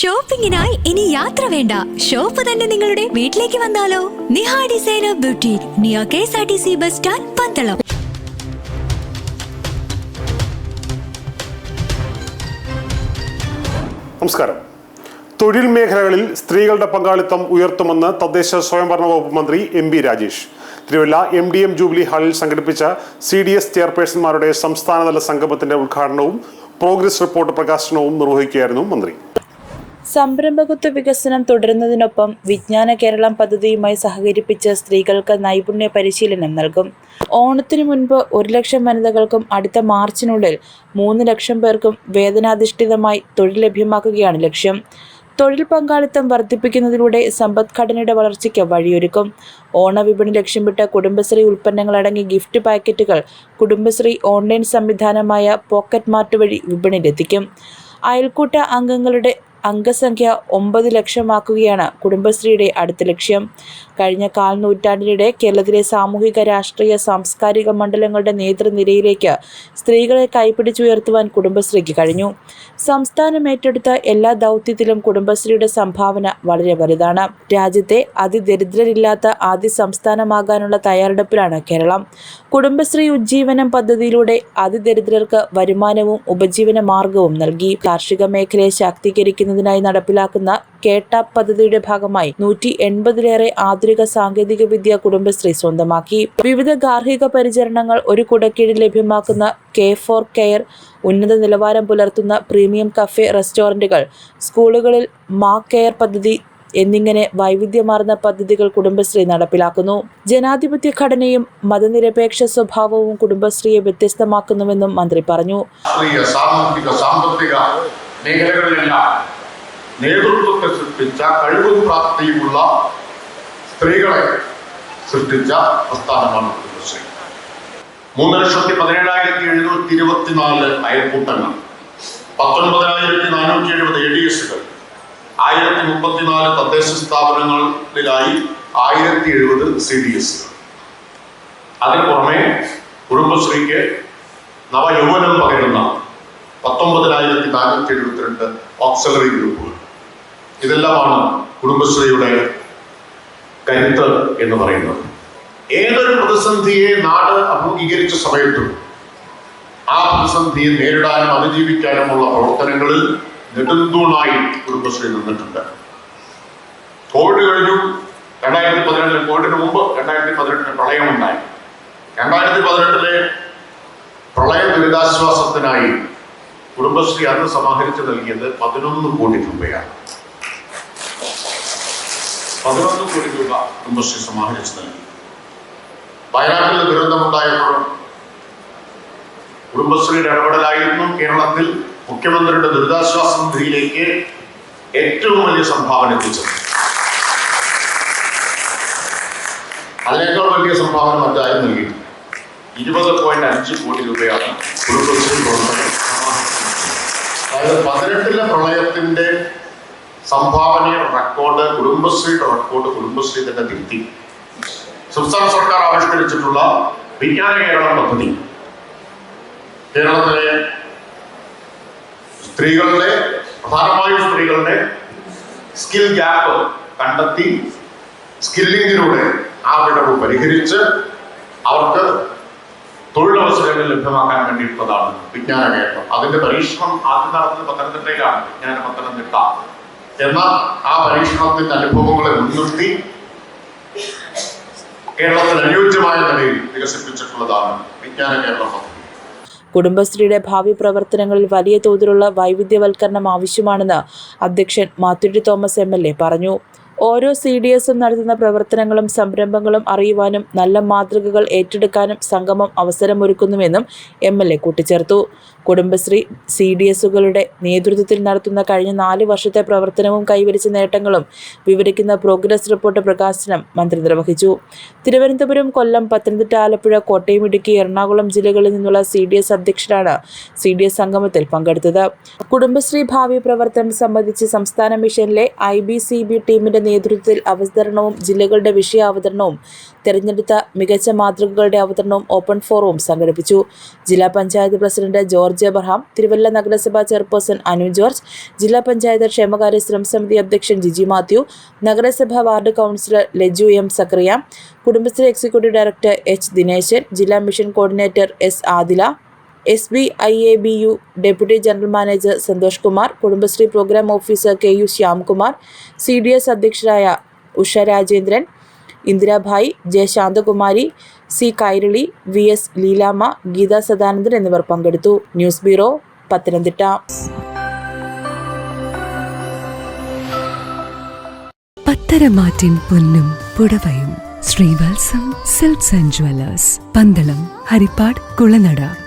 ഷോപ്പിംഗിനായി ഇനി യാത്ര വേണ്ട. ഷോപ്പ് തന്നെ നിങ്ങളുടെ വീട്ടിലേക്ക് വന്നാലോ? Niha designer beauty near K S R T C bus stand Pandalam. നമസ്കാരം. തൊഴിൽ മേഖലകളിൽ സ്ത്രീകളുടെ പങ്കാളിത്തം ഉയർത്തുമെന്ന് തദ്ദേശ സ്വയംഭരണ വകുപ്പ് മന്ത്രി M B Rajesh. Thiruvalla M D M jubilee ഹാളിൽ സംഘടിപ്പിച്ച സി ഡി എസ് ചെയർപേഴ്സൺമാരുടെ സംസ്ഥാനതല സംഗമത്തിന്റെ ഉദ്ഘാടനവും പ്രോഗ്രസ് റിപ്പോർട്ട് പ്രകാശനവും നിർവഹിക്കുകയായിരുന്നു മന്ത്രി. സംരംഭകത്വ വികസനം തുടരുന്നതിനൊപ്പം വിജ്ഞാന കേരളം പദ്ധതിയുമായി സഹകരിപ്പിച്ച് സ്ത്രീകൾക്ക് നൈപുണ്യ പരിശീലനം നൽകും. ഓണത്തിനു മുൻപ് ഒരു ലക്ഷം വനിതകൾക്കും അടുത്ത മാർച്ചിനുള്ളിൽ മൂന്ന് ലക്ഷം പേർക്കും വേതനാധിഷ്ഠിതമായി തൊഴിൽ ലഭ്യമാക്കുകയാണ് ലക്ഷ്യം. തൊഴിൽ പങ്കാളിത്തം വർദ്ധിപ്പിക്കുന്നതിലൂടെ സമ്പദ്ഘടനയുടെ വളർച്ചയ്ക്ക് വഴിയൊരുക്കും. ഓണവിപണി ലക്ഷ്യമിട്ട് കുടുംബശ്രീ ഉൽപ്പന്നങ്ങളടങ്ങിയ ഗിഫ്റ്റ് പാക്കറ്റുകൾ കുടുംബശ്രീ ഓൺലൈൻ സംവിധാനമായ പോക്കറ്റ് മാർട്ട് വഴി വിപണിയിലെത്തിക്കും. അയൽക്കൂട്ട അംഗങ്ങളുടെ അംഗസംഖ്യ ഒമ്പത് ലക്ഷമാക്കുകയാണ് കുടുംബശ്രീയുടെ അടുത്ത ലക്ഷ്യം. കഴിഞ്ഞ കാൽ നൂറ്റാണ്ടിനിടെ കേരളത്തിലെ സാമൂഹിക രാഷ്ട്രീയ സാംസ്കാരിക മണ്ഡലങ്ങളുടെ നേതൃനിരയിലേക്ക് സ്ത്രീകളെ കൈപിടിച്ചുയർത്തുവാൻ കുടുംബശ്രീക്ക് കഴിഞ്ഞു. സംസ്ഥാനം ഏറ്റെടുത്ത എല്ലാ ദൗത്യത്തിലും കുടുംബശ്രീയുടെ സംഭാവന വളരെ വലുതാണ്. രാജ്യത്തെ അതിദരിദ്രരില്ലാത്ത ആദ്യ സംസ്ഥാനമാകാനുള്ള തയ്യാറെടുപ്പിലാണ് കേരളം. കുടുംബശ്രീ ഉജ്ജീവനം പദ്ധതിയിലൂടെ അതിദരിദ്രർക്ക് വരുമാനവും ഉപജീവന മാർഗവും നൽകി. കാർഷിക മേഖലയെ ശാക്തീകരിക്കുന്നതിനായി നടപ്പിലാക്കുന്ന കേട്ട പദ്ധതിയുടെ ഭാഗമായി നൂറ്റി എൺപതിലേറെ ആധുനിക സാങ്കേതിക വിദ്യ കുടുംബശ്രീ സ്വന്തമാക്കി. വിവിധ ഗാർഹിക പരിചരണങ്ങൾ ഒരു കുടക്കീഴിൽ ലഭ്യമാക്കുന്ന കെ ഫോർ കെയർ ഉന്നത നിലവാരം പുലർത്തുന്ന പ്രീമിയം കഫേ റെസ്റ്റോറന്റുകൾ സ്കൂളുകളിൽ മാ കെയർ പദ്ധതി എന്നിങ്ങനെ വൈവിധ്യമാർന്ന പദ്ധതികൾ കുടുംബശ്രീ നടപ്പിലാക്കുന്നു. ജനാധിപത്യ ഘടനയും മതനിരപേക്ഷ സ്വഭാവവും കുടുംബശ്രീയെ വ്യത്യസ്തമാക്കുന്നുവെന്നും മന്ത്രി പറഞ്ഞു. സാമൂഹിക സാമ്പത്തിക മേഖലകളിലെല്ലാം നേതൃത്വത്തെ സൃഷ്ടിച്ച കഴിവും പ്രാപ്തിയുമുള്ള സ്ത്രീകളെ സൃഷ്ടിച്ച പ്രസ്ഥാനമാണ് കുടുംബശ്രീ. മൂന്ന് ലക്ഷത്തി പതിനേഴായിരത്തി എഴുന്നൂറ്റി ഇരുപത്തിനാല് അയൽക്കൂട്ടങ്ങൾ പത്തൊൻപതിനായിരത്തി നാനൂറ്റി എഴുപത് എ ഡി എസുകൾ ആയിരത്തി മുപ്പത്തിനാല് തദ്ദേശ സ്ഥാപനങ്ങളിലായി ആയിരത്തി എഴുപത് സി ഡി എസുകൾ അതിന് പുറമെ കുടുംബശ്രീക്ക് നവയൗവനം പകരുന്ന പത്തൊമ്പതിനായിരത്തി നാനൂറ്റി എഴുപത്തിരണ്ട് ഓക്സിലറി ഗ്രൂപ്പുകൾ ഇതെല്ലാമാണ് കുടുംബശ്രീയുടെ കരുത്ത് എന്ന് പറയുന്നത്. ഏതൊരു പ്രതിസന്ധിയെ നാട് അഭിമുഖീകരിച്ച സമയത്തും ആ പ്രതിസന്ധിയെ നേരിടാനും അതിജീവിക്കാനുമുള്ള പ്രവർത്തനങ്ങളിൽ നെടുന്തൂണായി കുടുംബശ്രീ നിന്നിട്ടുണ്ട് കോവിഡ് കഴിഞ്ഞു. രണ്ടായിരത്തി പതിനെട്ടിൽ കോവിഡിന് മുമ്പ് രണ്ടായിരത്തി പതിനെട്ടിന് പ്രളയമുണ്ടായി രണ്ടായിരത്തി പതിനെട്ടിലെ പ്രളയ ദുരിതാശ്വാസത്തിനായി കുടുംബശ്രീ അന്ന് സമാഹരിച്ച് നൽകിയത് പതിനൊന്ന് കോടി രൂപയാണ്. പതിനൊന്ന് കോടി രൂപ കുടുംബശ്രീ സമാഹരിച്ച് നൽകി. വയനാട്ടിൽ ദുരന്തമുണ്ടായപ്പോഴും കുടുംബശ്രീയുടെ ഇടപെടലായിരുന്നു കേരളത്തിൽ മുഖ്യമന്ത്രിയുടെ ദുരിതാശ്വാസ നിധിയിലേക്ക് ഏറ്റവും വലിയ സംഭാവന എത്തിച്ചത്. അതിനേക്കാൾ വലിയ സംഭാവന മറ്റാരും നൽകി ഇരുപത് പോയിന്റ് അഞ്ച് കോടി രൂപയാണ് കുടുംബശ്രീ അതായത് പതിനെട്ടിലെ പ്രളയത്തിന്റെ സംഭാവനയുടെ റെക്കോർഡ് കുടുംബശ്രീയുടെ റെക്കോർഡ് കുടുംബശ്രീ തന്നെ തിരുത്തി. സംസ്ഥാന സർക്കാർ ആവിഷ്കരിച്ചിട്ടുള്ള വിജ്ഞാന കേരളം പദ്ധതി. കേരളത്തിലെ സ്ത്രീകളുടെ പ്രധാനമായും സ്ത്രീകളുടെ സ്കിൽ ഗ്യാപ്പ് കണ്ടെത്തി സ്കില്ലിങ്ങിലൂടെ ആ വിടവ് പരിഹരിച്ച് അവർക്ക് തൊഴിലവസരങ്ങൾ ലഭ്യമാക്കാൻ വേണ്ടിയിട്ടുള്ളതാണ് വിജ്ഞാന കേരളം അതിന്റെ പരീക്ഷണം ആദ്യം നടന്നത് പത്തനംതിട്ടയിലാണ് വിജ്ഞാന പത്തനംതിട്ട. എന്ന ആ പരീക്ഷണത്തിന്റെ അനുഭവങ്ങളെ മുൻനിർത്തി കേരളത്തിന് അനുയോജ്യമായ നിലയിൽ വികസിപ്പിച്ചിട്ടുള്ളതാണ് വിജ്ഞാന കേരളം പദ്ധതി. കുടുംബശ്രീയുടെ ഭാവി പ്രവർത്തനങ്ങളിൽ വലിയ തോതിലുള്ള വൈവിധ്യവൽക്കരണം ആവശ്യമാണെന്ന് അധ്യക്ഷൻ മാത്തുരി തോമസ് എം പറഞ്ഞു. ഓരോ സി ഡി എസും നടത്തുന്ന പ്രവർത്തനങ്ങളും സംരംഭങ്ങളും അറിയുവാനും നല്ല മാതൃകകൾ ഏറ്റെടുക്കാനും സംഗമം അവസരമൊരുക്കുന്നുവെന്നും എം എൽ എ കൂട്ടിച്ചേർത്തു. കുടുംബശ്രീ സി ഡി എസുകളുടെ നേതൃത്വത്തിൽ നടത്തുന്ന കഴിഞ്ഞ നാല് വർഷത്തെ പ്രവർത്തനവും കൈവരിച്ച നേട്ടങ്ങളും വിവരിക്കുന്ന പ്രോഗ്രസ് റിപ്പോർട്ട് പ്രകാശനം മന്ത്രി നിർവഹിച്ചു. തിരുവനന്തപുരം കൊല്ലം പത്തനംതിട്ട ആലപ്പുഴ കോട്ടയം ഇടുക്കി എറണാകുളം ജില്ലകളിൽ നിന്നുള്ള സി ഡി എസ് അധ്യക്ഷരാണ് സി ഡി എസ് സംഗമത്തിൽ പങ്കെടുത്തത്. കുടുംബശ്രീ ഭാവി പ്രവർത്തനം സംബന്ധിച്ച് സംസ്ഥാന മിഷനിലെ ഐ ബി സി ബി ടീമിന്റെ നേതൃത്വത്തിൽ അവതരണവും ജില്ലകളുടെ വിഷയ അവതരണവും തെരഞ്ഞെടുത്ത മികച്ച മാതൃകകളുടെ അവതരണവും ഓപ്പൺ ഫോറവും സംഘടിപ്പിച്ചു. ജില്ലാ panchayat president George George Abraham Thiruvalla നഗരസഭാ ചെയർപേഴ്സൺ അനു ജോർജ് ജില്ലാ പഞ്ചായത്ത് ക്ഷേമകാര്യ ശ്രം സമിതി അധ്യക്ഷൻ ജിജി മാത്യു നഗരസഭാ ward councillor Laju M Zachariah Kudumbashree executive director H Dineshan ജില്ലാ mission coordinator S Adila S B I A B U deputy general manager Santhosh Kumar Kudumbashree programme officer K U Shyamkumar C D S അധ്യക്ഷരായ Usha Rajendran Indirabhai J. Santhakumari C. Kairali V. S. Leelamma Geetha Sadanandan എന്നിവർ പങ്കെടുത്തു. News bureau Pathanamthitta. പത്തരമാറ്റിൻ പൊന്നും പുടവയും Sreevalsam silks and jewellers Pandalam Haripad Kulanada.